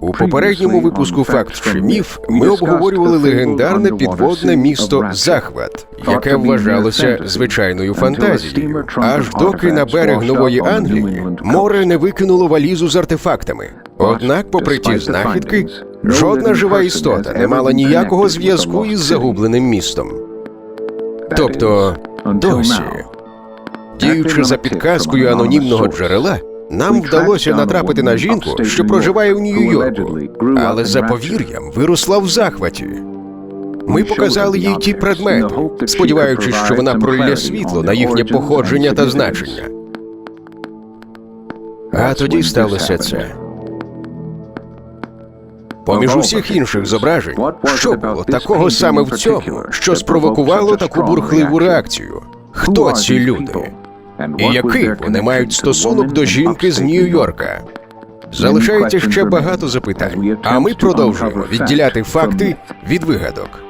попередньому випуску Факт чи міф ми обговорювали легендарне підводне місто Захват, яке вважалося звичайною фантазією, аж доки на берег Нової Англії море не викинуло валізу з артефактами. Однак, попри ті знахідки, жодна жива істота не мала ніякого зв'язку із загубленим містом. Тобто досі. Діючи за підказкою анонімного джерела, нам вдалося натрапити на жінку, що проживає в Нью-Йорку, але за повір'ям виросла в захваті. Ми показали їй ті предмети, сподіваючись, що вона пролє світло на їхнє походження та значення. А тоді сталося це. Поміж усіх інших зображень, що було такого саме в цьому, що спровокувало таку бурхливу реакцію? Хто ці люди? І який вони мають стосунок до жінки з Нью-Йорка? Залишається ще багато запитань, а ми продовжуємо. відділяти факти від вигадок.